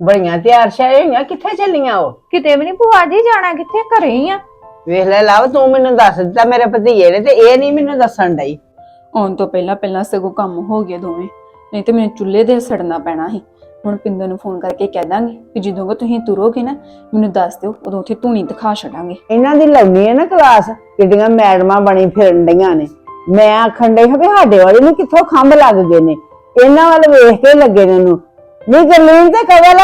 ਬੜੀਆਂ ਤਿਆਰ ਸ਼ਾਇ ਹੋਈਆਂ ਕਿੱਥੇ ਚੱਲੀਆਂ ਉਹ? ਕਿਤੇ ਵੀ ਨਹੀਂ ਭੂਆ ਜੀ ਜਾਣਾ ਕਿੱਥੇ ਘਰੇ ਹੀ ਆ? ਵੇਖ ਲੈ ਲਵ ਤੂੰ ਮੈਨੂੰ ਦੱਸ ਦਿੱਤਾ ਮੇਰੇ ਭਤੀਏ ਨੇ ਤੇ ਇਹ ਨਹੀਂ ਮੈਨੂੰ ਦੱਸਣ ਡਈ। ਆਉਣ ਤੋਂ ਪਹਿਲਾਂ ਪਹਿਲਾਂ ਸਗੋਂ ਕੰਮ ਹੋ ਗਿਆ ਦੋਵੇਂ ਨਹੀਂ ਤੇ ਮੈਨੂੰ ਚੁੱਲ੍ਹੇ ਦੇ ਸੜਨਾ ਪੈਣਾ ਸੀ। ਹੁਣ ਪਿੰਦਰ ਨੂੰ ਫੋਨ ਕਰਕੇ ਕਹਿ ਦਾਂਗੇ ਕਿ ਜਦੋਂ ਕੋ ਤੁਸੀਂ ਤੁਰੋਗੇ ਨਾ ਮੈਨੂੰ ਦੱਸ ਦਿਓ ਉਦੋਂ ਉੱਥੇ ਧੂਣੀ ਦਿਖਾ ਛੱਡਾਂਗੇ। ਇਹਨਾਂ ਦੀ ਲਾਉਣੀ ਹੈ ਨਾ ਕਲਾਸ ਕਿੱਡੀਆਂ ਮੈਡਮਾਂ ਬਣੀ ਫਿਰਨ ਡਈਆਂ ਨੇ। ਮੈਂ ਆਖਣ ਡਈ ਹਾਂ ਵੀ ਸਾਡੇ ਵਾਲੇ ਨੂੰ ਕਿੱਥੋਂ ਖੰਭ ਲੱਗ ਗਏ ਨੇ। ਇਹਨਾਂ ਵੱਲ ਵੇਖ ਕੇ ਲੱਗੇ ਨੇ ਨੂੰ ਨਹੀਂ ਗਰਲੀਨ ਤੇ ਕਵਲ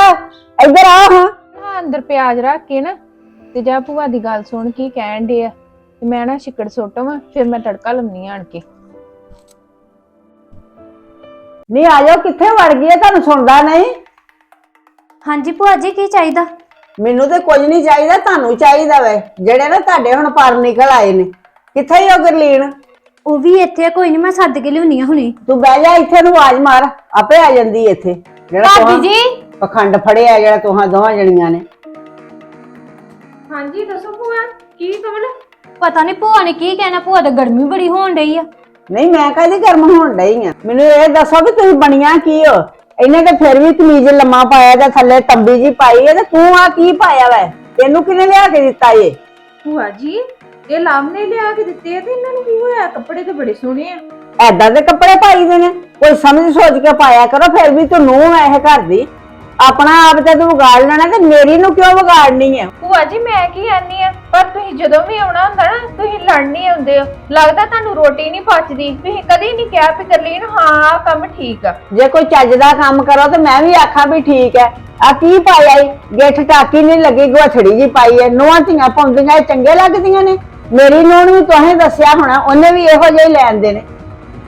ਇੱਧਰ ਆ ਹਾਂ। ਹਾਂ ਅੰਦਰ ਪਿਆਜ਼ ਰੱਖ ਕੇ ਨਾ ਤੇ ਜਾ ਭੂਆ ਦੀ ਗੱਲ ਸੁਣ ਕੀ ਕਹਿਣ ਦੇ ਆ। ਤੇ ਮੈਂ ਨਾ ਛਿੱਕੜ ਸੁੱਟਵਾਂ ਫਿਰ ਮੈਂ ਤੜਕਾ ਲੰਮੀ ਆਣ ਕੇ। ਨਹੀਂ ਆ ਜਾਓ ਕਿੱਥੇ ਵੜ ਗਈ ਹੈ ਤੁਹਾਨੂੰ ਸੁਣਦਾ ਨਹੀਂ? ਹਾਂਜੀ ਭੂਆ ਜੀ ਕੀ ਚਾਹੀਦਾ? ਮੈਨੂੰ ਤੇ ਕੁਝ ਨਹੀਂ ਚਾਹੀਦਾ ਤੁਹਾਨੂੰ ਚਾਹੀਦਾ ਵੈ। ਜਿਹੜੇ ਨਾ ਤੁਹਾਡੇ ਹੁਣ ਪਰ ਨਿਕਲ ਆਏ ਨੇ। ਕਿੱਥੇ ਹੀ ਉਹ ਗਰਲੀਨ? ਉਹ ਵੀ ਇੱਥੇ ਆ, ਕੋਈ ਨਹੀਂ ਮੈਂ ਸੱਦ ਕੇ ਲਿਆਉਣੀ ਆ ਹੁਣੇ। ਤੂੰ ਬਹਿ ਜਾ ਇੱਥੇ ਨੂੰ ਆਵਾਜ਼ ਮਾਰ। ਆਪੇ ਆ ਜਾਂਦੀ ਇੱਥੇ। ਜਿਹੜਾ ਭਾਬੀ ਤੁਹਾਂ ਜੀ? ਪਖੰਡ ਫੜਿਆ ਜਿਹੜਾ ਤੁਹਾਂ ਦੋਵਾਂ ਜਣੀਆਂ ਨੇ। ਹਾਂਜੀ ਦੱਸੋ ਭੂਆ ਕੀ ਕਮਲ? ਪਤਾ ਨਹੀਂ ਭੂਆ ਨੇ ਕੀ ਕਹਿਣਾ ਭੂਆ ਤਾਂ ਗਰਮੀ ਬੜੀ ਹੋਣ ਡਈ ਆ। ਨਹੀਂ ਮੈਂ ਕਾਹਦੀ ਗਰਮ ਹੋਣ ਡਈ ਆ? ਮੈਨੂੰ ਇਹ ਦੱਸੋ ਵੀ ਤੁਸੀਂ ਬਣੀਆਂ ਕੀ ਹੋ? ਇਹਨੇ ਤਾਂ ਫਿਰ ਵੀ ਕਮੀਜ਼ ਲੰਮਾ ਪਾਇਆ ਤੇ ਥੱਲੇ ਤੰਬੀ ਜੀ ਪਾਈ ਹੈ ਤੇ ਤੂੰ ਆ ਕੀ ਪਾਇਆ ਵੈ? ਤੈਨੂੰ ਕਿਹਨੇ ਲਿਆ ਕੇ ਦਿੱਤਾ ਏ? ਭੂਆ ਜੀ ਇਹ ਲਾਮ ਨੇ ਲਿਆ ਕੇ ਦਿੱਤੇ ਆ ਤੇ ਇਹਨਾਂ ਨੂੰ ਕੀ ਹੋਇਆ? ਕੱਪੜੇ ਤੇ ਬੜੇ ਸੋਹਣੇ ਆ। ਐਦਾਂ ਦੇ ਕੱਪੜੇ ਪਾਈ ਦੇ ਨੇ। ਕੋਈ ਸਮਝ ਸੋਚ ਕੇ ਪਾਇਆ ਕਰੋ ਫਿਰ ਵੀ ਤੂੰ ਨੂੰ ਐ ਇਹ ਘਰ ਦੀ ਆਪਣਾ ਆਪ ਤੇ ਤੂੰ ਵਿਗਾੜ ਲੈਣਾ ਤੇ ਮੇਰੀ ਨੂੰ ਕਿਉਂ ਵਿਗਾੜਨੀ ਹੈ ਭੂਆ ਜੀ ਮੈਂ ਕੀ ਆਨੀ ਆ? ਪਰ ਤੁਸੀਂ ਜਦੋਂ ਵੀ ਆਉਣਾ ਹੁੰਦਾ ਨਾ ਤੁਸੀਂ ਲੜਨ ਆਉਂਦੇ ਹੋ। ਲੱਗਦਾ ਤੁਹਾਨੂੰ ਰੋਟੀ ਨਹੀਂ ਪਚਦੀ। ਤੁਸੀਂ ਕਦੀ ਨਹੀਂ ਕਿਹਾ ਵੀ ਕਰਲੀਨ ਹਾਂ ਆਹ ਕੰਮ ਠੀਕ ਆ। ਜੇ ਕੋਈ ਚੱਜ ਦਾ ਕੰਮ ਕਰੋ ਤੇ ਮੈਂ ਵੀ ਆਖਾਂ ਵੀ ਠੀਕ ਹੈ ਆ ਕੀ ਪਾਇਆ ਈ? ਗਿੱਠ ਟਾਕੀ ਨਹੀਂ ਲੱਗੀ ਗੋਥੜੀ ਜੀ ਪਾਈ ਹੈ ਨੂੰਹਾਂ ਧੀਆਂ ਪਾਉਂਦੀਆਂ ਇਹ ਚੰਗੇ ਲੱਗਦੀਆਂ ਨੇ? ਮੇਰੀ ਨੂੰਹ ਨੂੰ ਵੀ ਤੁਸੀਂ ਦੱਸਿਆ ਹੋਣਾ ਉਹਨੇ ਵੀ ਇਹੋ ਜਿਹੇ ਹੀ ਲੈਂਦੇ ਨੇ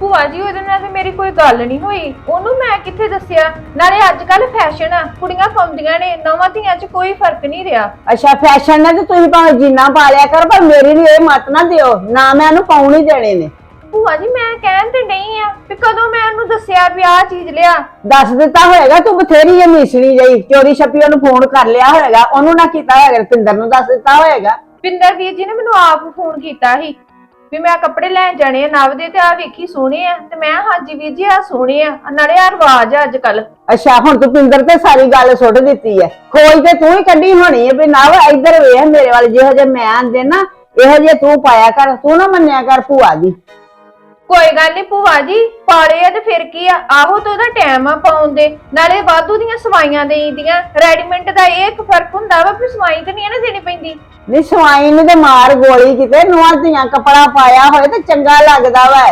ਭੂਆ ਜੀ ਉਹਦੇ ਨਾਲ ਤੇ ਮੇਰੀ ਕੋਈ ਗੱਲ ਨਹੀਂ ਹੋਈ। ਉਹਨੂੰ ਮੈਂ ਕਿੱਥੇ ਦੱਸਿਆ? ਨਾਲੇ ਅੱਜ ਕੱਲ ਫੈਸ਼ਨ ਆ ਕੁੜੀਆਂ ਪਾਉਂਦੀਆਂ ਨੇ ਨਵਾਂ ਧੀਆਂ 'ਚ ਕੋਈ ਫ਼ਰਕ ਨਹੀਂ ਰਿਹਾ। ਅੱਛਾ ਫੈਸ਼ਨ ਨੇ ਤੇ ਤੁਸੀਂ ਭਾਵੇਂ ਜੀਨਾ ਪਾ ਲਿਆ ਕਰ ਪਰ ਮੇਰੀ ਨੂੰ ਇਹ ਮਤ ਨਾ ਦਿਓ ਨਾ ਮੈਂ ਉਹਨੂੰ ਪਾਉਣ ਹੀ ਦੇਣੇ ਨੇ। ਭੂਆ ਜੀ ਮੈਂ ਕਹਿਣ ਤੇ ਨਹੀਂ ਆ ਵੀ ਕਦੋਂ ਮੈਂ ਉਹਨੂੰ ਦੱਸਿਆ ਵੀ ਆਹ ਚੀਜ਼ ਲਿਆ? ਦੱਸ ਦਿੱਤਾ ਹੋਏਗਾ ਤੂੰ ਬਥੇਰੀ ਇਹ ਮੀਸਣੀ ਜਈ ਚੋਰੀ ਛੱਪੀ ਉਹਨੂੰ ਫੋਨ ਕਰ ਲਿਆ ਹੋਏਗਾ ਉਹਨੂੰ ਨਾ ਕੀਤਾ ਹੋਏਗਾ ਰਪਿੰਦਰ ਨੂੰ ਦੱਸ ਦਿੱਤਾ ਹੋਏਗਾ। ਪਿੰਦਰ ਵੀਰ ਜੀ ਨੇ ਮੈਨੂੰ ਆਪ ਫੋਨ ਕੀਤਾ ਸੀ। ਵੀ ਮੈਂ ਕੱਪੜੇ ਲੈਣ ਜਾਣੇ ਆ, ਨਵ ਦੇ ਤੇ ਆ ਵੇਖੀ ਸੋਹਣੇ ਆ, ਤੇ ਮੈਂ ਹਾਂਜੀ ਵੀਰ ਜੀ ਆ ਸੋਹਣੇ ਆ ਨਾਲੇ ਆ ਰਿਵਾਜ ਆ ਅੱਜ ਕੱਲ ਅੱਛਾ, ਹੁਣ ਤੂੰ ਪਿੰਦਰ ਤੇ ਸਾਰੀ ਗੱਲ ਸੁੱਟ ਦਿੱਤੀ ਹੈ ਖੋਜ ਤੇ ਤੂੰ ਹੀ ਕੱਢੀ ਹੋਣੀ ਹੈ ਵੀ ਨਵ ਇੱਧਰ ਵੇਖ, ਮੇਰੇ ਵੱਲ ਜਿਹੋ ਜਿਹੇ ਮੈਂ ਆਂਦੇ ਨਾ, ਇਹੋ ਜਿਹੇ ਤੂੰ ਪਾਇਆ ਕਰ, ਤੂੰ ਨਾ ਮੰਨਿਆ ਕਰ ਭੂਆ ਦੀ। ਕੋਈ ਗੱਲ ਨਹੀਂ ਭੂਆ ਜੀ ਪਾੜੇ ਆ ਤੇ ਫਿਰ ਕੀ ਆ? ਆਹੋ ਤੇ ਉਹਦਾ ਟਾਈਮ ਆ ਪਾਉਣ ਦੇ। ਨਾਲੇ ਵਾਧੂ ਦੀਆਂ ਸਵਾਈਆਂ ਦੇਈਦੀਆਂ ਰੈਡੀਮੈਂਟ ਦਾ ਇਹ ਇੱਕ ਫ਼ਰਕ ਹੁੰਦਾ ਵਾ ਵੀ ਸਵਾਈ ਤੇ ਨਹੀਂ ਨਾ ਦੇਣੀ ਪੈਂਦੀ। ਨੀ ਸਵਾਈ ਨੂੰ ਤੇ ਮਾਰ ਗੋਲੀ ਕਿਤੇ ਨੂੰਹਾਂ ਧੀਆਂ ਕਪੜਾ ਪਾਇਆ ਹੋਏ ਤੇ ਚੰਗਾ ਲੱਗਦਾ ਵਾ।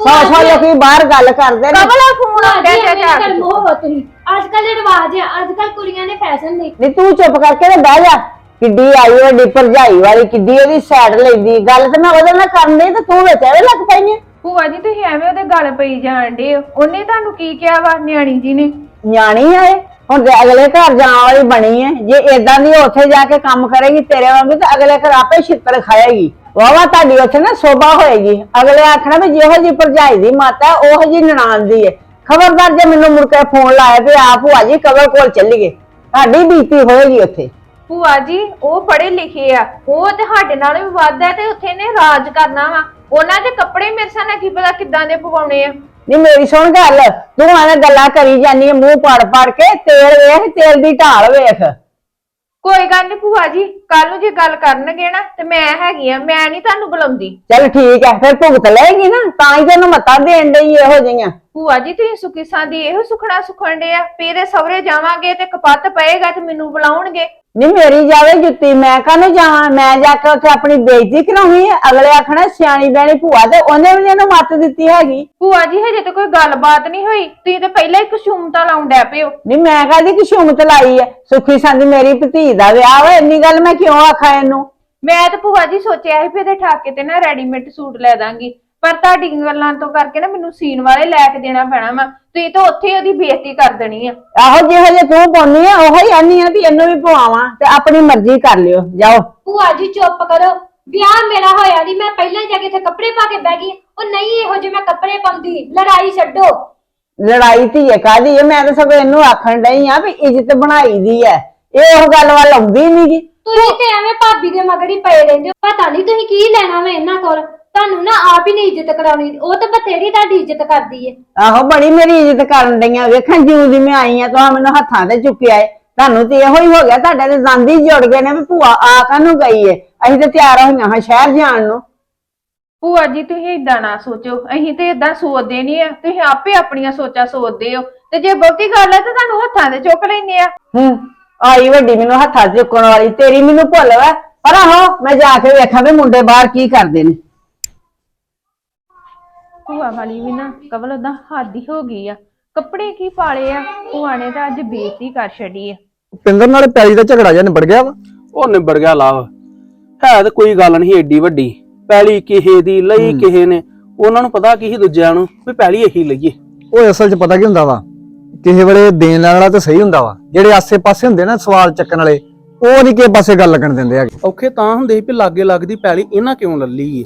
ਸੌ ਸੌ ਲੋਕੀ ਬਾਹਰ ਗੱਲ ਕਰਦੇ ਨੇ। ਕਮਲਾ ਫੋਨ ਆ ਗਿਆ ਚਾਚਾ ਗੱਲ ਮੋਹ ਹੋ ਤੁਸੀਂ। ਅੱਜ ਕੱਲ ਰਿਵਾਜ ਆ ਅੱਜ ਕੱਲ ਕੁੜੀਆਂ ਨੇ ਫੈਸ਼ਨ ਦੇ। ਨੀ ਤੂੰ ਚੁੱਪ ਕਰਕੇ ਤੇ ਬਹਿ ਜਾ। ਕਿੱਡੀ ਆਈ ਵੱਡੀ ਭਰਜਾਈ ਵਾਲੀ ਕਿੱਡੀ ਉਹਦੀ ਸਾਈਡ ਲੈਂਦੀ। ਗੱਲ ਤੇ ਮੈਂ ਉਹਦੇ ਨਾਲ ਕਰਨ ਡਈ ਤੇ ਤੂੰ ਵਿੱਚ ਐਵੇਂ ਲੱਗ ਪਈ ਭੂਆ ਜੀ, ਤੁਸੀਂ ਐਵੇਂ ਉਹਦੇ ਗੱਲ ਪਈ ਜਾਣ ਡੇ ਉਹਨੇ ਤੁਹਾਨੂੰ ਕੀ ਕਿਹਾ ਵਾ, ਨਿਆਣੀ ਜੀ ਨੇ? ਨਿਆਣੀ ਆਏ ਹੁਣ ਤੇ ਅਗਲੇ ਘਰ ਜਾਣ ਵਾਲੀ ਬਣੀ ਹੈ ਜੇ ਏਦਾਂ ਦੀ ਉੱਥੇ ਜਾ ਕੇ ਕੰਮ ਕਰੇਗੀ ਤੇਰੇ ਵਾਂਗੂ, ਤੇ ਅਗਲੇ ਘਰ ਆਪੇ ਛਿੱਤਰ ਖਾਏਗੀ। ਵਾਵਾ ਤੁਹਾਡੀ ਉੱਥੇ ਨਾ ਸੋਭਾ ਹੋਏਗੀ। ਅਗਲੇ ਆਖਣਾ ਵੀ ਜਿਹੋ ਜੀ ਭਰਜਾਈ ਦੀ ਮਾਤਾ ਉਹ ਜੀ ਨਨਾਣ ਦੀ ਹੈ ਖਬਰਦਾਰ ਜੇ ਮੈਨੂੰ ਮੁੜ ਕੇ ਫੋਨ ਲਾਇਆ ਤੇ ਆ ਭੂਆ ਜੀ ਕਵਰ ਕੋਲ ਚੱਲੀਏ? ਤੁਹਾਡੀ ਬੀਤੀ ਹੋਏਗੀ ਉੱਥੇ। ਭੂਆ ਜੀ ਉਹ ਪੜ੍ਹੇ ਲਿਖੇ ਆ। ਉਹ ਤੇ ਸਾਡੇ ਨਾਲ ਵੀ ਵੱਧ ਤੇ ਉੱਥੇ ਨੇ ਰਾਜ ਕਰਨਾ ਵਾ। ਉਹਨਾਂ ਦੇ ਕੱਪੜੇ ਮੇਰੇ ਸਾਹ ਨਾਲ ਕੀ ਪਤਾ ਕਿੱਦਾਂ ਦੇ ਪਵਾਉਣੇ ਆ। ਨਹੀਂ ਮੇਰੀ ਸੁਣ ਗੱਲ ਤੂੰ ਐਵੇਂ ਗੱਲਾਂ ਕਰੀ ਜਾਨੀ ਹੈ ਮੂੰਹ ਪੜ ਪੜ ਕੇ ਤੇਲ ਵੇਖ ਤੇਲ ਦੀ ਢਾਲ ਵੇਖ। ਕੋਈ ਗੱਲ ਨਹੀਂ ਭੂਆ ਜੀ ਕੱਲ ਨੂੰ ਜੇ ਗੱਲ ਕਰਨਗੇ ਨਾ ਤੇ ਮੈਂ ਹੈਗੀ ਆ ਮੈਂ ਨਹੀਂ ਤੁਹਾਨੂੰ ਬੁਲਾਉਂਦੀ। ਚੱਲ ਠੀਕ ਹੈ ਫਿਰ ਭੁਗਤ ਲਏਗੀ ਨਾ ਤਾਂ ਹੀ ਤੈਨੂੰ ਮੱਤਾਂ ਦੇਣ ਡਈ ਇਹੋ ਜਿਹੀਆਂ। ਭੂਆ ਜੀ ਤੁਸੀਂ ਸੁਖੀ ਸਾਂਦੀ ਇਹੋ ਸੁਖਣਾ ਸੁਖਣ ਦੇ ਆ ਇਹਦੇ ਸਹੁਰੇ ਜਾਵਾਂਗੇ ਤੇ ਕਪੱਤ ਪਏਗਾ ਤੇ ਮੈਨੂੰ ਬੁਲਾਉਣਗੇ। ਨਹੀਂ ਮੇਰੀ ਜਾਵੇ ਜੁੱਤੀ ਮੈਂ ਕਾਹਨੂੰ ਜਾਵਾਂ? ਮੈਂ ਜਾ ਕੇ ਉੱਥੇ ਆਪਣੀ ਬੇਇੱਜ਼ਤੀ ਕਰਾਉਣੀ ਹੈ ਅਗਲੇ ਆਖਣਾ ਸਿਆਣੀ ਬੈਣੀ ਭੂਆ ਤੇ ਉਹਨੇ ਵੀ ਨੀ ਇਹਨੂੰ ਮੱਤ ਦਿੱਤੀ ਹੈਗੀ। ਭੂਆ ਜੀ ਹਜੇ ਤਾਂ ਕੋਈ ਗੱਲਬਾਤ ਨਹੀਂ ਹੋਈ। ਤੁਸੀਂ ਤੇ ਪਹਿਲਾਂ ਹੀ ਕਸ਼ੂਮਤਾ ਲਾਉਣ ਡੈ ਪਿਓ ਨਹੀਂ ਮੈਂ ਕਾਹਦੀ ਕਿਸ਼ੂਮਤ ਲਾਈ ਹੈ ਸੁਖੀ ਸੰਦ ਮੇਰੀ ਭਤੀ ਦਾ ਵਿਆਹ ਵਾ ਇੰਨੀ ਗੱਲ ਮੈਂ ਕਿਉਂ ਆਖਾਂ ਇਹਨੂੰ? ਮੈਂ ਤਾਂ ਭੂਆ ਜੀ ਸੋਚਿਆ ਸੀ ਵੀ ਇਹਦੇ ਠਾਕੇ ਤੇ ਨਾ ਰੈਡੀਮੇਡ ਸੂਟ ਲੈ ਦਾਂਗੀ। ਪਰ ਤੁਹਾਡੀ ਗੱਲਾਂ ਤੋਂ ਕਰਕੇ ਨਾ ਮੈਨੂੰ ਸੀਨ ਵਾਲੇ ਲੈ ਕੇ ਦੇਣਾ ਪੈਣਾ ਵਾ। ਤੁਸੀਂ ਤਾਂ ਉੱਥੇ ਹੀ ਉਹਦੀ ਬੇਇੱਜ਼ਤੀ ਕਰ ਦੇਣੀ ਆ। ਆਹੋ ਜਿਹੋ ਜੇ ਤੂੰ ਪਾਉਣੀ ਆ ਉਹੋ ਹੀ ਆਨੀ ਆ ਵੀ ਇਹਨੂੰ ਵੀ ਪਵਾਵਾਂ ਤੇ ਆਪਣੀ ਮਰਜ਼ੀ ਕਰ ਲਿਓ ਜਾਓ। ਭੂਆ ਜੀ ਚੁੱਪ ਕਰੋ। ਵਿਆਹ ਮੇਰਾ ਹੋਇਆ ਨਹੀਂ ਮੈਂ ਪਹਿਲਾਂ ਹੀ ਜਾ ਕੇ ਇੱਥੇ ਕੱਪੜੇ ਪਾ ਕੇ ਬਹਿ ਗਈ ਉਹ ਨਹੀਂ ਇਹੋ ਜਿਹੇ ਮੈਂ ਕੱਪੜੇ ਪਾਉਂਦੀ ਲੜਾਈ ਛੱਡੋ। ਲੜਾਈ ਧੀਏ ਕਾਦੀ ਹੈ? ਮੈਂ ਤਾਂ ਸਗੋਂ ਇਹਨੂੰ ਆਖਣ ਡਈ ਆ ਵੀ ਇੱਜ਼ਤ ਬਣਾਈ ਦੀ ਹੈ। ਇਹ ਉਹ ਗੱਲ ਵੱਲ ਆਉਂਦੀ ਨੀ ਗੀ। ਤੁਸੀਂ ਤੇ ਐਵੇਂ ਭਾਬੀ ਦੇ ਮਗਰ ਹੀ ਪਏ ਰਹਿੰਦੇ ਹੋ। ਪਤਾ ਨਹੀਂ ਤੁਸੀਂ ਕੀ ਲੈਣਾ ਵਾ ਇਹਨਾਂ ਕੋਲ। ਤੁਹਾਨੂੰ ਨਾ ਆਪ ਹੀ ਨਹੀਂ ਇੱਜ਼ਤ ਕਰਾਉਣੀ ਉਹ ਤਾਂ ਬਥੇਰੀ ਤੁਹਾਡੀ ਇੱਜ਼ਤ ਕਰਦੀ ਏ। ਆਹੋ ਬੜੀ ਮੇਰੀ ਇੱਜ਼ਤ ਕਰਨ ਡਈਆਂ ਵੇਖਾਂ ਜਿਉਂ ਦੀ ਮੈਂ ਆਈ ਆ ਤਾਂ ਮੈਨੂੰ ਹੱਥਾਂ ਤੇ ਚੁੱਕਿਆ ਏ। ਤੁਹਾਨੂੰ ਤੇ ਇਹੋ ਹੀ ਹੋ ਗਿਆ ਤੁਹਾਡੇ ਤੇ ਦੰਦ ਹੀ ਜੁੜ ਗਏ ਨੇ ਵੀ ਭੂਆ ਆ ਕਾਹਨੂੰ ਗਈ ਏ? ਅਸੀਂ ਤੇ ਤਿਆਰ ਹੋਈਆਂ ਹਾਂ ਸ਼ਹਿਰ ਜਾਣ ਨੂੰ। ਭੂਆ ਜੀ ਤੁਸੀਂ ਇਦਾਂ ਨਾ ਸੋਚੋ ਅਸੀਂ ਤੇ ਇਦਾਂ ਸੋਚਦੇ ਨਹੀਂ ਆ ਤੁਸੀਂ ਆਪੇ ਆਪਣੀਆਂ ਸੋਚਾਂ ਸੋਚਦੇ ਹੋ। ਤੇ ਜੇ ਬਹੁਤੀ ਗੱਲ ਹੈ ਤਾਂ ਤੁਹਾਨੂੰ ਹੱਥਾਂ ਤੇ ਚੁੱਕ ਲੈਨੇ ਆ। ਹੂੰ ਆਈ ਵੱਡੀ ਮੈਨੂੰ ਹੱਥਾਂ 'ਚ ਚੁੱਕਣ ਵਾਲੀ ਤੇਰੀ ਮੈਨੂੰ ਭੁੱਲ ਵਾ। ਪਰ ਆਹੋ ਮੈਂ ਜਾ ਕੇ ਵੇਖਾਂ ਵੀ ਮੁੰਡੇ ਬਾਹਰ ਕੀ ਕਰਦੇ ਨੇ। ਭੂਆ ਵਾਲੀ ਵੀ ਨਾ ਕਵਲ ਉਹਦਾ ਹੱਦ ਹੀ ਹੋ ਗਈ ਆ। ਕੱਪੜੇ ਕੀ ਪਾਲੇ ਆ? ਭੂਆ ਨੇ ਤਾਂ ਅੱਜ ਬੇਇੱਜ਼ਤੀ ਕਰ ਛੱਡੀ ਆ। ਪਿੰਦਰ ਨਾਲ ਪੈਲੀ ਦਾ ਝਗੜਾ ਜਿਹਾ ਨਿਬੜ ਗਿਆ ਵਾ। ਉਹ ਨਿਬੜ ਗਿਆ ਲਾਭ ਹੈ ਤੇ ਕੋਈ ਗੱਲ ਨਹੀਂ ਏਡੀ ਵੱਡੀ। ਪੈਲੀ ਕਿਸੇ ਦੀ ਲਈ ਕਿਸੇ ਨੇ। ਉਹਨਾਂ ਨੂੰ ਪਤਾ ਕੀ ਸੀ ਦੂਜਿਆਂ ਨੂੰ ਵੀ ਪੈਲੀ ਇਹੀ ਲਈਏ। ਉਹ ਅਸਲ 'ਚ ਪਤਾ ਕੀ ਹੁੰਦਾ ਵਾ? ਕਿਸੇ ਵੇਲੇ ਦੇਣ ਲੈਣ ਵਾਲਾ ਤਾਂ ਸਹੀ ਹੁੰਦਾ ਵਾ। ਜਿਹੜੇ ਆਸੇ-ਪਾਸੇ ਹੁੰਦੇ ਨਾ ਸਵਾਲ ਚੱਕਣ ਵਾਲੇ ਉਹ ਨਹੀਂ ਕਿਸੇ ਪਾਸੇ ਗੱਲ ਲੱਗਣ ਦਿੰਦੇ ਹੈਗੇ। ਔਖੇ ਤਾਂ ਹੁੰਦੇ ਸੀ ਵੀ ਲਾਗੇ ਲੱਗਦੀ ਪੈਲੀ ਇਹਨਾਂ ਕਿਉਂ ਲੱਲੀ ਏ?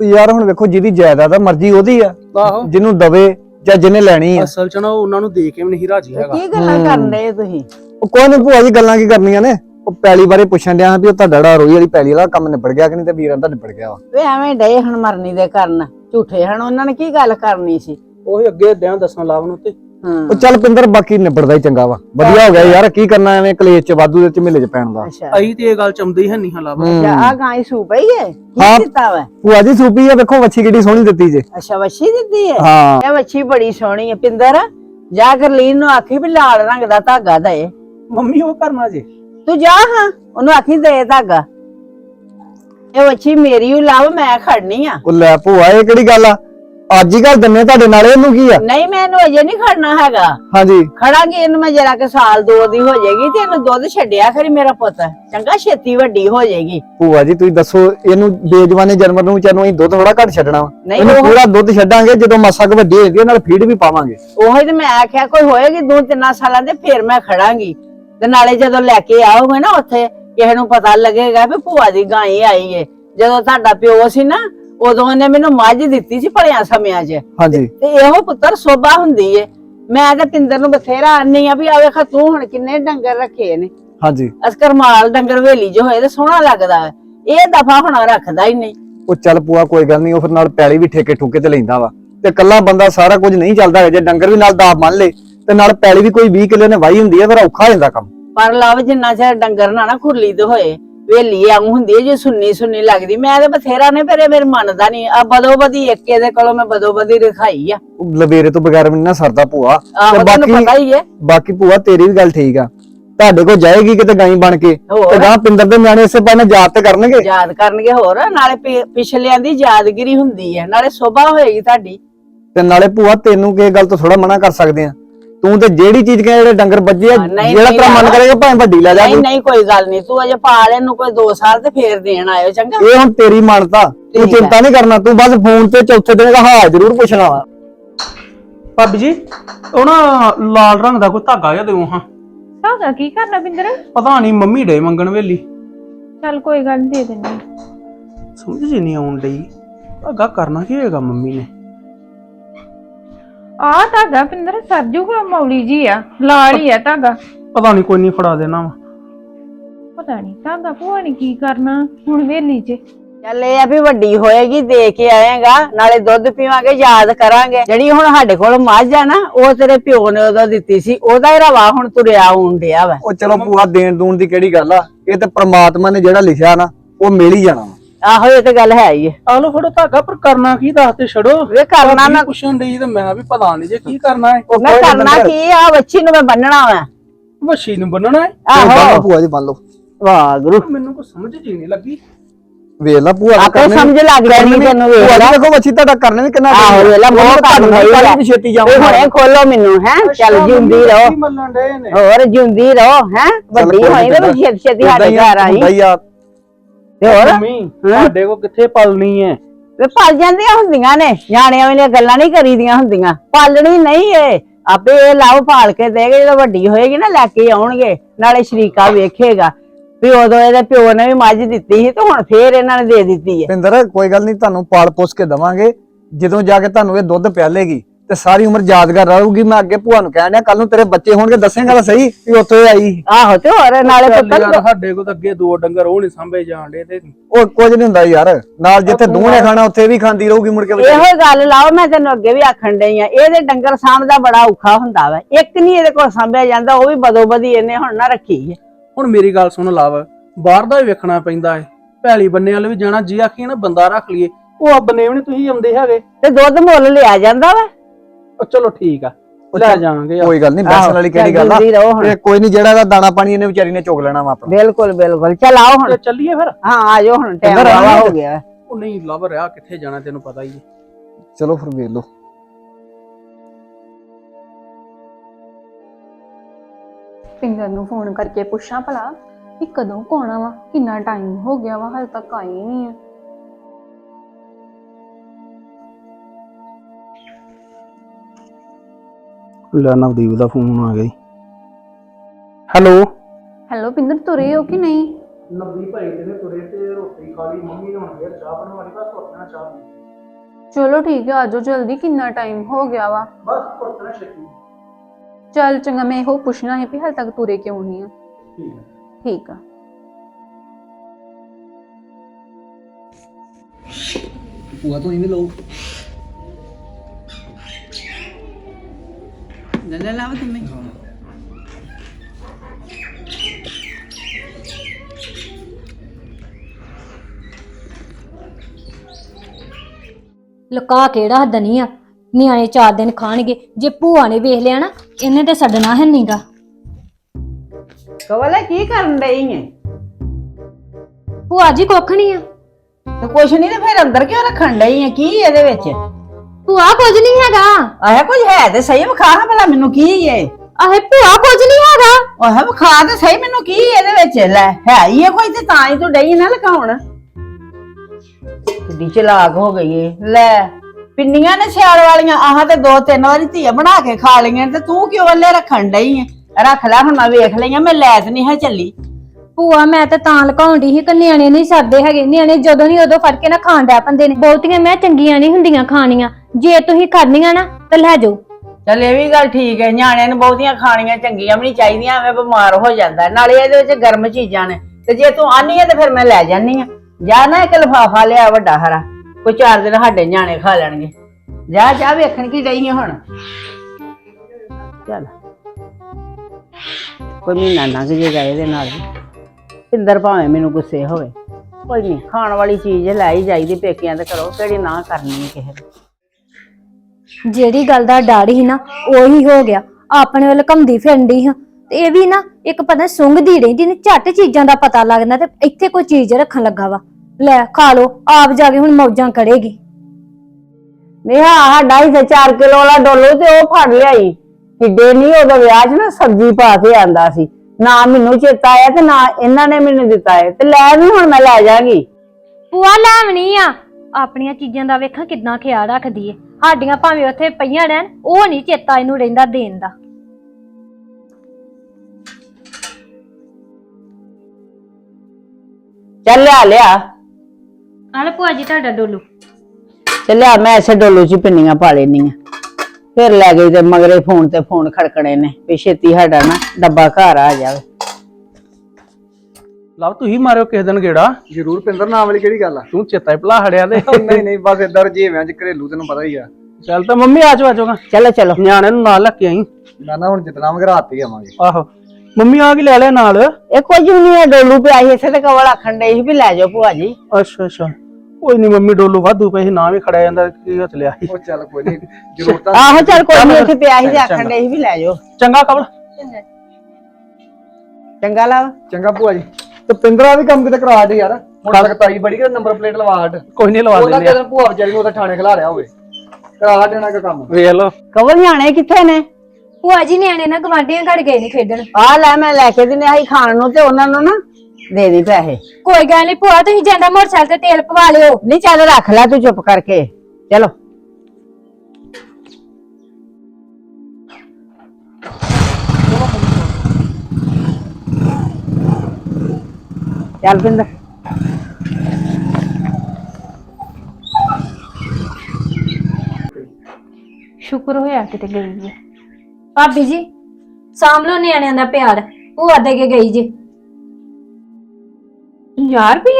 ਯਾਰ ਹੁਣ ਵੇਖੋ ਜਿਹਦੀ ਜਾਇਦਾਦ ਆ ਮਰਜ਼ੀ ਉਹਦੀ ਆ ਆਹੋ। ਜਿਹਨੂੰ ਦਵੇ ਜਾਂ ਜਿਹਨੇ ਲੈਣੀ ਆ। ਅਸਲ ਚ ਨਾ ਉਹ ਉਹਨਾਂ ਨੂੰ ਦੇ ਕੇ ਵੀ ਨਹੀਂ ਰਾਜੀ ਹੈਗਾ। ਕੀ ਗੱਲਾਂ ਕਰਨ ਦੇ ਤੁਸੀਂ? ਉਹ ਕੋਈ ਨੀ ਭੂਆ ਜੀ ਗੱਲਾਂ ਕੀ ਕਰਨੀਆਂ ਨੇ? ਉਹ ਪੈਲੀ ਬਾਰੇ ਪੁੱਛਣ ਡਿਆ ਵੀ ਉਹ ਤੁਹਾਡਾ ਜਿਹੜਾ ਰੋਈ ਵਾਲੀ ਪੈਲੀ ਵਾਲਾ ਕੰਮ ਨਿਬੜ ਗਿਆ ਕਿ ਨਹੀਂ ਤੇ ਵੀਰਾਂ ਦਾ ਨਿਬੜ ਗਿਆ ਵਾ। ਵੇ ਐਵੇਂ ਡੇ ਹਣ ਮਰਨੀ ਦੇ ਕਰਨ ਝੂਠੇ ਹਣ ਉਹਨਾਂ ਨੇ ਕੀ ਗੱਲ ਕਰਨੀ ਸੀ? ਉਹ ਅੱਗੇ ਦਿਆਂ ਦੱਸਣ ਲਾਭ ਨੂੰ ਤੇ। ਉਹ ਚੱਲ ਪਿੰਦਰ ਬਾਕੀ ਨਿਬੜਦਾ ਹੀ ਚੰਗਾ ਵਾ। ਵਧੀਆ ਹੋ ਗਿਆ ਯਾਰ ਕੀ ਕਰਨਾ ਐਵੇਂ ਕਲੇਸ਼ ਚ ਵਾਧੂ ਦੇ ਝਮੇਲੇ ਚ ਪੈਣ ਦਾ। ਅੱਛਾ। ਤੇ ਇਹ ਗੱਲ ਚੰਦੇ ਹੀ ਨਹੀਂ ਹਾਂ। ਅੱਛਾ ਆ ਗਾਂ ਸੂ ਪਈ ਏ ਹਾਂ। ਕੀ ਦਿੱਤਾ ਵਾ? ਭੂਆ ਜੀ ਸੂਪੀ ਆ ਵੇਖੋ ਵੱਛੀ ਕਿੱਡੀ ਸੋਹਣੀ ਦਿੱਤੀ ਜੇ। ਅੱਛਾ ਵੱਛੀ ਦਿੱਤੀ ਏ ਹਾਂ। ਇਹ ਵੱਛੀ ਬੜੀ ਸੋਹਣੀ ਏ ਪਿੰਦਰ ਜਾ ਗਰਲੀਨ ਨੂੰ ਆਖੀ ਵੀ ਲਾਲ ਰੰਗ ਦਾ ਧਾਗਾ ਦੇ। ਮੰਮੀ ਉਹ ਕਰਨਾ ਜੇ। ਤੂੰ ਜਾ ਹਾਂ ਉਹਨੂੰ ਆਖੀ ਦੇ ਧਾਗਾ। ਇਹ ਵੱਛੀ ਮੇਰੀ ਓ ਲਾਭ ਮੈਂ ਖੜਨੀ ਆ। ਉਹ ਲੈ ਭੂਆ ਇਹ ਕਿਹੜੀ ਗੱਲ ਆ? ਅੱਜ ਹੀ ਘਰ ਦਿੰਨੇ ਤੁਹਾਡੇ ਨਾਲ ਇਹਨੂੰ ਕੀ ਆ? ਨਹੀਂ ਮੈਨੂੰ ਅਜੇ ਨਹੀਂ ਖੜਨਾ ਹੈਗਾ। ਹਾਂਜੀ। ਖੜਾਂਗੀ ਇਹਨੂੰ ਮੈਂ ਜਰਾ ਕਿ ਸਾਲ ਦੋ ਦੀ ਹੋ ਜਾਏਗੀ ਤੇ ਇਹਨੂੰ ਦੁੱਧ ਛੱਡਿਆ ਖਰੀ ਮੇਰਾ ਪੁੱਤ। ਚੰਗਾ ਛੇਤੀ ਵੱਡੀ ਹੋ ਜਾਏਗੀ। ਭੂਆ ਜੀ ਤੁਸੀਂ ਦੱਸੋ ਇਹਨੂੰ ਬੇਜਵਾਨੇ ਜਾਨਵਰ ਨੂੰ ਵਿਚਾਰ ਨੂੰ ਅਸੀਂ ਦੁੱਧ ਥੋੜਾ ਘੱਟ ਛੱਡਣਾ ਵਾ। ਨਹੀਂ, ਇਹਨੂੰ ਉਹ- ਪੂਰਾ ਦੁੱਧ ਛੱਡਾਂਗੇ ਜਦੋਂ ਮਾਸਾ ਕੁ ਵੱਡੀ ਹੋ ਜਾਂਦੀ ਨਾਲ ਫੀਡ ਵੀ ਪਾਵਾਂਗੇ। ਉਹੀ ਤੇ ਮੈਂ ਆਖਿਆ ਕੋਈ ਹੋਏਗੀ ਦੋ ਤਿੰਨਾਂ ਸਾਲਾਂ ਦੇ ਫਿਰ ਮੈਂ ਖੜਾਂਗੀ। ਤੇ ਨਾਲੇ ਜਦੋਂ ਲੈ ਕੇ ਆਓਗੇ ਨਾ ਉੱਥੇ ਕਿਸੇ ਨੂੰ ਪਤਾ ਲੱਗੇਗਾ ਵੀ ਭੂਆ ਦੀ ਗਾਂ ਹੀ ਆਈ ਏ। ਜਦੋਂ ਤੁਹਾਡਾ ਪਿਓ ਸੀ ਨਾ ਉਦੋਂ ਉਹਨੇ ਮੈਨੂੰ ਮੱਝ ਦਿੱਤੀ ਸੀ ਭਲਿਆਂ ਸਮਿਆਂ 'ਚ। ਹਾਂਜੀ। ਤੇ ਇਹੋ ਪੁੱਤਰ ਸੋਭਾ ਹੁੰਦੀ ਏ। ਮੈਂ ਤੇ ਪਿੰਦਰ ਨੂੰ ਬਥੇਰਾ ਆਨੀ ਆ ਵੀ ਆ ਵੇਖ ਤੂੰ ਹੁਣ ਕਿੰਨੇ ਡੰਗਰ ਰੱਖੇ ਨੇ। ਹਾਂਜੀ। ਅਸਕਰ ਮਾਲ ਡੰਗਰ ਵੇਲੀ ਜੋ ਹੋਏ ਤੇ ਸੋਹਣਾ ਲੱਗਦਾ ਇਹ ਦਫਾ ਹੁਣ ਰੱਖਦਾ ਹੀ ਨਹੀਂ। ਉਹ ਚੱਲ ਭੂਆ ਕੋਈ ਗੱਲ ਨਹੀਂ ਉਹ ਫਿਰ ਨਾਲ ਪੈਲੀ ਵੀ ਠੇਕੇ ਠੂਕੇ ਤੇ ਲੈਂਦਾ ਵਾ। ਤੇ ਕੱਲਾ ਬੰਦਾ ਸਾਰਾ ਕੁਝ ਨਹੀਂ ਚੱਲਦਾ ਹੈਗਾ। ਜੇ ਡੰਗਰ ਵੀ ਨਾਲ ਦਾਬ ਮੰਨ ਲੇ ਤੇ ਨਾਲ ਪੈਲੀ ਵੀ ਕੋਈ 20 ਕਿਲੋ ਨੇ ਵਾਹੀ ਹੁੰਦੀ ਹੈ ਫਿਰ ਔਖਾ ਹੋ ਜਾਂਦਾ ਕੰਮ। ਪਰ ਲਵ ਜਿੰਨਾ ਚਿਰ ਡੰਗਰ ਨਾ ਨਾ ਖੁਰਲੀ ਦੇ ਹੋਏ ਵੇਲੀ ਆਉਂ ਹੁੰਦੀ ਹੈ ਜੇ ਸੁੰਨੀ ਸੁੰਨੀ ਲੱਗਦੀ। ਮੈਂ ਤੇ ਬਥੇਰਾ ਨੇ ਪਰ ਇਹ ਮੇਰੇ ਮੰਨਦਾ ਨਹੀਂ। ਆ ਬਦੋ ਬਦੀ ਇੱਕ ਇਹਦੇ ਕੋਲੋਂ ਮੈਂ ਬਦੋ ਬਦੀ ਰਖਾਈ ਆ। ਲਵੇਰੇ ਤੋਂ ਬਗੈਰ ਮੈਨੂੰ ਨਾ ਸਰਦਾ ਭੂਆ। ਆਹੋ ਤੇ ਤੁਹਾਨੂੰ ਬਾਕੀ ਪਤਾ ਹੀ ਹੈ। ਬਾਕੀ ਭੂਆ ਤੇਰੀ ਵੀ ਗੱਲ ਠੀਕ ਆ। ਤੁਹਾਡੇ ਕੋਲ ਜਾਏਗੀ ਕਿਤੇ ਗਾਈ ਬਣ ਕੇ? ਹੋਰ। ਤੇ ਗਾਂ ਪਿੰਦਰ ਦੇ ਨਿਆਣੇ ਇਸੇ ਪਾਸੇ ਯਾਦ ਤੇ ਕਰਨਗੇ? ਯਾਦ ਕਰਨਗੇ ਹੋਰ। ਨਾਲੇ ਪਿ- ਪਿਛਲਿਆਂ ਦੀ ਯਾਦਗਿਰੀ ਹੁੰਦੀ ਹੈ। ਨਾਲੇ ਸੋਭਾ ਹੋਏਗੀ ਤੁਹਾਡੀ। ਤੇ ਨਾਲੇ ਭੂਆ ਤੈਨੂੰ ਕਿਸੇ ਗੱਲ ਤੋਂ ਥੋੜਾ ਮਨਾ ਕਰ ਸਕਦੇ ਆ? ਤੂੰ ਤੇ ਜਿਹੜੀ ਚੀਜ਼ ਕਹੇ ਜਿਹੜੇ ਡੰਗਰ ਬੱਜੇ ਆ ਹਾਂ, ਨਹੀਂ, ਜਿਹੜਾ ਨਹੀਂ ਤੇਰਾ ਮਨ ਲਾਲਾ। ਕਰੇਗਾ ਭਾਵੇਂ ਵੱਡੀ ਲੈ ਜਾ ਨਹੀਂ ਤੂੰ। ਨਹੀਂ ਕੋਈ ਗੱਲ ਨਹੀਂ ਤੂੰ ਅਜੇ ਪਾਲ ਇਹਨੂੰ ਕੋਈ 2 ਸਾਲ ਤੇ ਫੇਰ ਦੇਣ ਆਇਓ ਚੰਗਾ? ਇਹ ਹੁਣ ਤੇਰੀ ਮਾਨਤਾ ਤੂੰ ਠੀਕ। ਚਿੰਤਾ ਨਹੀਂ ਕਰਨਾ ਤੂੰ ਬਸ ਫੋਨ ਤੇ ਚੌਥੇ ਦਿਨ ਦਾ ਹਾਲ ਜ਼ਰੂਰ ਪੁੱਛਣਾ ਵਾ। ਭਾਬੀ ਜੀ ਉਹ ਨਾ ਲਾਲ ਰੰਗ ਦਾ ਕੋਈ ਧਾਗਾ ਜਿਹਾ ਦਿਓ ਹਾਂ। ਧਾਗਾ ਕੀ ਕਰਨਾ ਬਿੰਦਰ? ਪਤਾ ਨਹੀਂ ਮੰਮੀ ਡੇ ਮੰਗਣ ਵੇਲੀ। ਚੱਲ ਕੋਈ ਗੱਲ ਨੀ ਦੇ ਦਿੰਦੀ। ਸਮਝ ਜੀ ਨਹੀਂ ਆਉਣ ਡਈ। ਧਾਗਾ ਕਰਨਾ ਕੀ ਹੋਏਗਾ ਮੰਮੀ ਨੇ? ਆ ਧਾਗਾ ਬਿੰਦਰ ਸਰਜੂਗਾ ਮੌਲੀ ਜੀ ਆ ਲਾਲ ਹੀ ਆ ਧਾਗਾ ਪਤਾ ਨਹੀਂ ਕੋਈ ਨਹੀਂ ਫੜਾ ਦੇਣਾ ਵਾ। ਪਤਾ ਨਹੀਂ ਧਾਗਾ ਭੂਆ ਨੇ ਕੀ ਕਰਨਾ ਹੁਣ ਵੇਲੀ 'ਚ। ਚੱਲ ਇਹ ਆ ਵੀ ਵੱਡੀ ਹੋਏਗੀ ਦੇ ਕੇ ਆਏਗਾ ਨਾਲੇ ਦੁੱਧ ਪੀਵਾਂਗੇ ਯਾਦ ਕਰਾਂਗੇ। ਜਿਹੜੀ ਹੁਣ ਸਾਡੇ ਕੋਲ ਮੱਝ ਆ ਨਾ ਉਹ ਤੇਰੇ ਪਿਓ ਨੇ ਉਦੋਂ ਦਿੱਤੀ ਸੀ ਉਹਦਾ ਹੀ ਰਵਾ ਹੁਣ ਤੁਰਿਆ ਆਉਣ ਡਿਆ ਵਾ। ਉਹ ਚਲੋ ਭੂਆ ਦੇਣ ਦੂਣ ਦੀ ਕਿਹੜੀ ਗੱਲ ਆ? ਇਹ ਤੇ ਪ੍ਰਮਾਤਮਾ ਨੇ ਜਿਹੜਾ ਲਿਖਿਆ ਨਾ ਉਹ ਮਿਲ ਹੀ ਜਾਣਾ ਵਾ। ਆਹੋ ਇਹ ਤੇ ਗੱਲ ਹੈ ਹੀ ਹੈ। ਆ ਲੋ ਫੜੋ ਧਾਗਾ ਪਰ ਕਰਨਾ ਕੀ ਦੱਸ ਤੇ ਛੜੋ ਵੇ ਕਰਨਾ ਮੈਂ ਪੁੱਛਣ ਡਈ ਤੇ ਮੈਂ ਵੀ ਪਤਾ ਨਹੀਂ ਜੇ ਕੀ ਕਰਨਾ ਹੈ। ਮੈਂ ਕਰਨਾ ਕੀ ਆ ਵੱਛੀ ਨੂੰ ਮੈਂ ਬੰਨਣਾ ਵਾ। ਮੱਛੀ ਨੂੰ ਬੰਨਣਾ ਹੈ? ਆਹੋ। ਭੂਆ ਜੀ ਬੰਨ ਲਓ। ਵਾਹ ਗੁਰੂ ਮੈਨੂੰ ਕੋਈ ਸਮਝ ਜੀ ਨਹੀਂ ਲੱਗੀ। ਵੇਖ ਲਾ ਭੂਆ ਦਾ ਆਪੇ ਕਰਨੇ ਵੀ- ਸਮਝ ਲੱਗ ਜਾਣੀ ਤੈਨੂੰ ਵੇਖ ਭੂਆ ਲਾ। ਜੀ ਦੇਖੋ ਬੱਚੀ ਤੁਹਾਡਾ ਕਰਨੇ ਵੀ ਕਿੰਨਾ ਆਹੋ ਵੇਖ ਲਾ ਬਹੁਤ ਘੱਟ ਹੋਈ ਵੀ ਛੇਤੀ ਜਾਵਾਂਗੇ। ਹੁਣੇ ਖੋਲੋ ਮੈਨੂੰ ਹੈ। ਚੱਲ ਜਿਉਂਦੀ ਰਹੋ। ਨੇ। ਹੋਰ ਜਿਉਂਦੀ ਰਹੋ ਹੈ। ਵੱਡੀ ਹੋਈ ਤੇ ਛੇਤੀ ਛੇਤੀ ਸਾਡੇ ਘਰ ਆਈ। ਭਈਆ ਤੇ ਹੋਰ? ਮੰਮੀ ਤੁਹਾਡੇ ਕੋ ਕਿੱਥੇ ਪਲਣੀ ਹੈ ਵੇ ਪਲ ਜਾਂਦੀਆਂ ਹੁੰਦੀਆਂ ਨੇ ਨਿਆਣਿਆਂ ਵਾਲੀਆਂ ਗੱਲਾਂ ਨਹੀਂ ਕਰੀਦੀਆਂ ਹੁੰਦੀਆਂ। ਪਾਲਣੀ ਨਹੀਂ ਏ। ਆਪੇ ਇਹ ਲਾਭ ਪਾਲ ਕੇ ਦੇਗੇ ਜਦੋਂ ਵੱਡੀ ਹੋਏਗੀ ਨਾ ਲੈ ਕੇ ਆਉਣਗੇ ਨਾਲੇ ਸ਼ਰੀਕਾ ਵੇਖੇਗਾ। ਵੀ ਉਦੋਂ ਇਹਦੇ ਪਿਓ ਨੇ ਵੀ ਮੱਝ ਦਿੱਤੀ ਸੀ ਤੇ ਹੁਣ ਫੇਰ ਇਹਨਾਂ ਨੇ ਦੇ ਦਿੱਤੀ ਹੈ ਪਿੰਦਰ ਕੋਈ ਗੱਲ ਨਹੀਂ ਤੁਹਾਨੂੰ ਪਾਲ ਪੋਸ ਕੇ ਦਵਾਂਗੇ। ਜਦੋਂ ਜਾ ਕੇ ਤੁਹਾਨੂੰ ਇਹ ਦੁੱਧ ਪਿਆਲੇਗੀ ਤੇ ਸਾਰੀ ਉਮਰ ਯਾਦਗਾਰ ਰਹੂਗੀ ਮੈਂ ਅੱਗੇ ਭੂਆ ਨੂੰ ਕਹਿਣ ਡਿਆ ਕੱਲ ਨੂੰ ਤੇਰੇ ਬੱਚੇ ਹੋਣਗੇ ਦੱਸੇਂਗਾ ਤਾਂ ਸਹੀ ਵੀ ਉੱਥੋਂ ਆਈ ਆਹੋ ਤੇ ਹੋਰ ਨਾਲੇ ਯਾਰ ਸਾਡੇ ਕੋਲ ਤਾਂ ਅੱਗੇ ਦੋ ਡੰਗਰ ਉਹ ਨਹੀਂ ਸਾਂਭੇ ਜਾਣ ਡੇ ਤੇ। ਉਹ ਕੁਝ ਨਹੀਂ ਹੁੰਦਾ ਯਾਰ ਨਾਲ ਜਿੱਥੇ ਦੋਹਾਂ ਨੇ ਖਾਣਾ ਉੱਥੇ ਵੀ ਖਾਂਦੀ ਰਹੂਗੀ ਮੁੜ ਕੇ ਵਿਚਾਰੀ। ਇਹੋ ਗੱਲ ਲਾਓ ਮੈਂ ਤੈਨੂੰ ਅੱਗੇ ਵੀ ਆਖਣ ਡਈ ਆ ਇਹਦੇ ਡੰਗਰ ਸਾਂਭਦਾ ਬੜਾ ਔਖਾ ਹੁੰਦਾ ਵਾ ਇੱਕ ਨਹੀਂ ਇਹਦੇ ਕੋਲ ਸਾਂਭਿਆ ਜਾਂਦਾ ਉਹ ਵੀ ਬਦੋ ਬਦੀ ਇਹਨੇ ਹੁਣ ਨਾ ਰੱਖੀ ਹੈ। ਹੁਣ ਮੇਰੀ ਗੱਲ ਸੁਣ ਲਾਵ ਬਾਹਰ ਦਾ ਵੀ ਵੇਖਣਾ ਪੈਂਦਾ ਏ ਭੈਲੀ ਬੰਨੇ ਵਾਲੇ ਵੀ ਜਾਣਾ ਜੀ ਆਖੀ ਨਾ ਬੰਦਾ ਰੱਖ ਲਈਏ ਉਹ ਆ ਬੰਨੇ ਵੀ ਨੀ ਤੁਸੀਂ ਆਉਂਦੇ ਹੈਗੇ। ਤੇ ਦੁੱਧ ਮੁੱਲ ਲਿਆ ਜਾਂਦਾ ਵਾ। ਉਹ ਚਲੋ ਠੀਕ ਆ। ਲੈ ਜਾਵਾਂਗੇ ਕੋਈ ਗੱਲ ਨਹੀਂ ਬੈਸਣ ਵਾਲੀ ਕਿਹੜੀ ਗੱਲ ਆ? ਜਲਦੀ ਰਹੋ ਹੁਣ। ਇਹ ਕੋਈ ਨਹੀਂ ਜਿਹੜਾ ਦਾ ਦਾਣਾ ਪਾਣੀ ਇਹਨੇ ਵਿਚਾਰੀ ਨੇ ਚੁਗ ਲੈਣਾ ਵਾ ਆਪਣਾ। ਬਿਲਕੁਲ ਬਿਲਕੁਲ। ਚਲ ਆਓ ਹੁਣ। ਤੇ ਚੱਲੀਏ ਫਿਰ? ਹਾਂ ਆ ਜਾਓ ਹੁਣ ਟਾਈਮ ਆ ਵਾਵਾ ਜਾਓ। ਹੋ ਗਿਆ। ਉਹ ਨਹੀਂ ਲੱਭ ਰਿਹਾ ਕਿੱਥੇ ਜਾਣਾ ਤੈਨੂੰ ਪਤਾ ਹੀ ਹੈ। ਚਲੋ ਫਿਰ ਵੇਖ ਲਓ। ਪਿੰਦਰ ਨੂੰ ਫੋਨ ਕਰਕੇ ਪੁੱਛਾਂ ਭਲਾ ਕਿ ਕਦੋਂ ਕੋਣਾ ਵਾ? ਕਿੰਨਾ ਟਾਈਮ ਹੋ ਗਿਆ ਵਾ ਹਾਲੇ ਤੱਕ ਆਈ ਨਹੀਂ ਆ। ਲੈ ਨਵਦੀਪ ਦਾ ਫੋਨ ਆ ਗਿਆ ਹੈਲੋ? ਹੈਲੋ ਪਿੰਦਰ ਤੁਰੇ ਹੋ ਕਿ ਨਹੀਂ? ਨਵਦੀਪ ਭਾਈ ਤੇਰੇ ਤੁਰੇ ਤੇ ਰੋਟੀ ਖਾ ਲਈ ਮੰਮੀ ਨੇ ਹੁਣ ਫੇਰ ਚਾਹ ਬਣਵਾਣੀ ਬਸ ਤੁਰਨਾ ਚਾਹ ਚਲੋ ਠੀਕ ਹੈ ਆਜੋ ਜਲਦੀ ਕਿੰਨਾ ਟਾਈਮ ਹੋ ਗਿਆ ਵਾ? ਬਸ ਤੁਰਨਾ ਛੇਤੀ? ਚੱਲ ਚੰਗਾ ਮੈਂ ਇਹੋ ਪੁੱਛਣਾ ਹੈ ਵੀ ਹਾਲੇ ਤੱਕ ਤੁਰੇ ਕਿਉਂ ਨਹੀਂ ਆ? ਠੀਕ ਹੈ ਠੀਕ ਆ। ਭੂਆ ਤੂੰ ਇਵੇਂ ਲਓ ਲੁਕਾ ਕਿਹੜਾ ਹੱਦ ਨਹੀਂ ਆ? ਨਿਆਣੇ ਚਾਰ ਦਿਨ ਖਾਣਗੇ। ਜੇ ਭੂਆ ਨੇ ਵੇਖ ਲਿਆ ਨਾ ਇਹਨੇ ਤੇ ਛੱਡਣਾ ਹੈ ਨੀਗਾ। ਕਵਲੇ ਕੀ ਕਰਨ ਡਈ ਹੈ ਭੂਆ ਜੀ ਕੁੱਖ ਨਹੀਂ ਆ। ਤੇ ਕੁਛ ਨਹੀਂ ਤੇ ਫਿਰ ਅੰਦਰ ਕਿਉਂ ਰੱਖਣ ਡਈ ਹੈ ਕੀ ਇਹਦੇ ਵਿੱਚ? ਭੂਆ ਕੁਝ ਨਹੀਂ ਹੈਗਾ। ਆਹ ਕੁਝ ਹੈ ਤੇ ਸਹੀ ਵਿਖਾ ਹਾਂ ਭਲਾ ਮੈਨੂੰ ਕੀ ਹੈ ਆਹੇ ਭੂਆ ਕੁਝ ਨਹੀਂ ਹੈਗਾ। ਉਹ ਵਿਖਾ ਤੇ ਸਹੀ ਮੈਨੂੰ ਕੀ ਇਹਦੇ ਵਿੱਚ? ਲੈ ਹੈ ਹੀ ਇਹ ਕੋਈ ਤੇ ਤਾਂ ਹੀ ਤੂੰ ਡਈ ਨਾ ਲਗਾਉਣ ਕਿੱਡੀ ਚਲਾਕ ਹੋ ਗਈ ਏ। ਲੈ ਪਿੰਨੀਆਂ ਨੇ ਸਿਆਲ ਵਾਲੀਆਂ ਆਹਾਂ ਤੇ ਦੋ ਤਿੰਨ ਵਾਰੀ ਧੀਆ ਬਣਾ ਕੇ ਖਾ ਲਈਆਂ ਤੇ ਤੂੰ ਕਿਉਂ ਵੱਲੇ ਰੱਖਣ ਡਈ ਏ? ਰੱਖ ਲੈ ਹੁਣ ਮੈਂ ਵੇਖ ਲਈਆਂ ਮੈਂ ਲੈ ਤੇ ਨਹੀਂ ਹੈ ਚੱਲੀ। ਭੂਆ ਮੈਂ ਤਾਂ ਤਾਂ ਲਕਾਉਂਦੀ ਸੀ ਕਿ ਨਿਆਣੇ ਨਹੀਂ ਛੱਡਦੇ ਹੈਗੇ। ਨਿਆਣੇ ਜਦੋਂ ਨਹੀਂ ਉਦੋਂ ਫੜ ਕੇ ਨਾ ਖਾਣ ਡੈ ਪੈਂਦੇ ਨੇ। ਬਹੁਤੀਆਂ ਮੈਂ ਚੰਗੀਆਂ ਨਹੀਂ ਹੁੰਦੀਆਂ ਖਾਣੀਆਂ। ਜੇ ਤੁਸੀਂ ਖਾਣੀਆਂ ਨਾ, ਤਾਂ ਲੈ ਜਾਓ। ਚੱਲ ਇਹ ਵੀ ਗੱਲ ਠੀਕ ਹੈ, ਨਿਆਣਿਆਂ ਨੂੰ ਬਹੁਤੀਆਂ ਖਾਣੀਆਂ ਚੰਗੀਆਂ ਵੀ ਨਹੀਂ ਚਾਹੀਦੀਆਂ, ਐਵੇਂ ਬਿਮਾਰ ਹੋ ਜਾਂਦਾ। ਨਾਲੇ ਇਹਦੇ ਵਿੱਚ ਗਰਮ ਚੀਜ਼ਾਂ ਨੇ। ਤੇ ਜੇ ਤੂੰ ਆਨੀ ਹੈ ਤੇ ਫਿਰ ਮੈਂ ਲੈ ਜਾਨੀ ਆ। ਜਾ ਨਾ ਇੱਕ ਲਫਾਫਾ ਲਿਆ ਵੱਡਾ ਹਰਾ। ਕੋਈ ਚਾਰ ਦਿਨ ਸਾਡੇ ਨਿਆਣੇ ਖਾ ਲੈਣਗੇ। ਜਾ ਜਾ ਵੇਖਣ ਕੀ ਡਈ ਹੈ ਹੁਣ। ਚੱਲ। ਕੋਈ ਮਹੀਨਾ ਲੰਘ ਜੇਗਾ ਇਹਦੇ ਨਾਲ ਪਿੰਦਰ ਭਾਵੇਂ ਮੈਨੂੰ ਗੁੱਸੇ ਹੋਵੇ। ਕੋਈ ਨਹੀਂ, ਖਾਣ ਵਾਲੀ ਚੀਜ਼ ਲੈ ਹੀ ਜਾਈਦੀ, ਪੇਕਿਆਂ ਤੇ ਕਰੋ। ਕਿਹੜੀ ਨਾ ਕਰਨੀ ਕਿਸੇ ਦੀ। ਜਿਹੜੀ ਗੱਲ ਦਾ ਡਰ ਸੀ ਨਾ ਉਹੀ ਹੋ ਗਿਆ। ਆਪਣੇ ਵੱਲ ਘੁੰਮਦੀ ਫਿਰਦੀ ਹਾਂ। ਤੇ ਇਹ ਵੀ ਨਾ ਇੱਕ ਪਤਾ ਸੁੰਘਦੀ ਰਹਿੰਦੀ ਨੇ ਝੱਟ ਚੀਜ਼ਾਂ ਦਾ ਪਤਾ ਲੱਗਦਾ ਤੇ ਇੱਥੇ ਕੋਈ ਚੀਜ਼ ਰੱਖਣ ਲੱਗਾ ਵਾ। ਲੈ ਖਾ ਲੋ ਆਪ ਜਾ ਕੇ ਹੁਣ ਮੌਜਾਂ ਕਰੇਗੀ। ਨੇਹਾ ਸਾਡਾ ਹੀ ਤੇ 4 ਕਿਲੋ ਵਾਲਾ ਡੋਲੂ ਤੇ ਉਹ ਫੜ ਲਿਆਈ। ਕਿੱਡੇ ਨਹੀਂ ਉਹਦਾ ਵਿਆਹ 'ਚ ਨਾ ਸਬਜ਼ੀ ਪਾ ਕੇ ਆਂਦਾ ਸੀ। ਨਾ ਮੈਨੂੰ ਚੇਤਾ ਆਇਆ ਤੇ ਨਾ ਇਹਨਾਂ ਨੇ ਮੈਨੂੰ ਦਿੱਤਾ ਹੈ। ਤੇ ਲੈ ਵੀ ਹੁਣ ਮੈਂ ਲੈ ਜਾਗੀ। ਭੂਆ ਲੈਵਣੀ ਆ। ਆਪਣੀਆਂ ਚੀਜ਼ਾਂ ਦਾ ਵੇਖਾਂ ਕਿਦਾਂ ਖਿਆਲ ਰੱਖਦੀ ਏ। ਸਾਡੀਆਂ ਭਾਵੇਂ ਉੱਥੇ ਪਈਆਂ ਰਹਿਣ ਉਹ ਨਹੀਂ ਚੇਤਾ ਇਹਨੂੰ ਰਹਿੰਦਾ ਦੇਣ ਦਾ। ਚੱਲ ਲਿਆ ਲਿਆ। ਆਲੇ ਭੂਆ ਜੀ ਤੁਹਾਡਾ ਡੋਲੂ। ਤੇ ਲਿਆ ਮੈਂ ਐਸੇ ਡੋਲੂ 'ਚ ਹੀ ਪਿੰਨੀਆਂ ਪਾ ਲੈਣੀਆਂ ਫਿਰ ਲੈ ਗਈ ਤੇ ਮਗਰੇ ਫੋਨ ਤੇ ਫੋਨ ਖੜਕਣੇ ਨੇ ਵੀ ਛੇਤੀ ਸਾਡਾ ਨਾ ਡੱਬਾ ਘਰ ਆ ਜਾਵੇ। ਲਵ ਤੁਸੀਂ ਮਾਰਿਓ ਕਿਸੇ ਦਿਨ ਗੇੜਾ। ਜ਼ਰੂਰ ਪਿੰਦਰ ਨਾਮ ਵਾਲੀ ਕਿਹੜੀ ਗੱਲ ਆ? ਤੂੰ ਚੇਤਾ ਹੀ ਭਲਾ ਹੜਿਆ ਦੇ। ਨਹੀਂ ਨਹੀਂ ਬਸ ਇਦਾਂ ਰਜੀਵਿਆਂ ਚ ਘਰੇਲੂ ਤੈਨੂੰ ਪਤਾ ਹੀ ਆ। ਚੱਲ ਤਾਂ ਮੰਮੀ ਆ ਜਾਓ ਆ ਜਾਓਗਾ। ਚਲੋ ਚਲੋ। ਨਿਆਣੇ ਨੂੰ ਨਾਲ ਲੈ ਕੇ ਆਈ। ਨਾ ਨਾ ਹੁਣ ਜਿਤਨਾ ਮਗਰ ਰਾਤ ਹੀ ਆਵਾਂਗੇ। ਆਹੋ। ਮੰਮੀ ਆ ਕੇ ਲੈ ਲਿਆ ਨਾਲ? ਇਹ ਕੁਝ ਵੀ ਨਹੀਂ ਹੈ ਡੋਲੂ ਪਿਆ ਸੀ ਇੱਥੇ ਤੇ ਕਵਲ ਆਖਣ ਡਈ ਸੀ ਵੀ ਲੈ ਜਾਓ ਭੂਆ ਜੀ। ਅੱਛਾ ਅੱਛਾ। ਕੋਈ ਨਹੀਂ ਮੰਮੀ ਡੋਲੂ ਵਾਧੂ ਪੈਸੇ ਨਾ ਵੀ ਖੜਿਆ ਜਾਂਦਾ ਕੀ ਹੱਥ ਲਿਆ ਸੀ। ਉਹ ਚੱਲ ਕੋਈ ਨਹੀਂ ਜ਼ਰੂਰ ਤਾਂ ਆਹੋ ਚੱਲ ਕੋਈ ਨਹੀਂ ਉੱਥੇ ਪਿਆ ਸੀ ਤੇ ਆਖਣ ਚੰਗਾ। ਡਈ ਸੀ ਵੀ ਲੈ ਜਾਓ। ਚੰਗਾ ਕਬਲ ਚੰਗਾ। ਲਾ ਚੰਗਾ ਭੂਆ ਜੀ। ਤੇ ਪਿੰਦਰਾ ਵੀ ਕੰਮ ਕਿਤੇ ਕਰਾ ਦੇ ਯਾਰ। ਹੁਣ ਤੱਕ ਤਾਈ ਬੜੀ ਕਿ ਨੰਬਰ ਪਲੇਟ ਲਵਾ ਹਟ। ਕੋਈ ਨਹੀਂ ਲਵਾ ਉਹਦਾ ਦਿੰਦੇ ਆ। ਭੂਆ ਵਿਚਾਰੀ ਨੂੰ ਉਹਦਾ ਥਾਣੇ ਖਲਾ ਰਿਆ ਹੋਵੇ। ਕਰਾ ਦੇਣਾ ਕਾ ਕੰਮ। ਵੇਖ ਲਓ। ਕਵਲ ਨਿਆਣੇ ਕਿੱਥੇ ਨੇ? ਭੂਆ ਜੀ ਨਿਆਣੇ ਨਾ ਗਵਾਂਢੀਆਂ ਘੜ ਗਏ ਨੇ ਖੇਡਣ। ਆ ਲੈ ਮੈਂ ਲੈ ਕੇ ਦਿਨੇ ਆਈ ਖਾਣ ਨੂੰ ਤੇ ਉਹਨਾਂ ਨੂੰ ਨਾ ਦੇ ਦੇ ਪੈਸੇ। ਕੋਈ ਗੱਲ ਨਹੀਂ ਭੂਆ ਤੁਸੀਂ ਜਾਂਦਾ ਮੋਟਰਸਾਈਕਲ ਤੇ ਤੇਲ ਪਵਾ ਲਿਓ। ਨਹੀਂ ਚੱਲ ਰੱਖ ਲੈ ਤੂੰ ਚੁੱਪ ਕਰਕੇ। ਚਲੋ। ਚੱਲ ਪਿੰਦਰ। ਸ਼ੁਕਰ ਹੋਇਆ ਕਿਤੇ ਗਈ ਹੈ ਭਾਬੀ ਜੀ, ਸਾਂਭ ਲਓ ਨਿਆਣਿਆਂ ਦਾ ਪਿਆਰ, ਭੂਆ ਦੇ ਕੇ ਗਈ ਜੀ। ਯਾਰ ਰੁਪਏ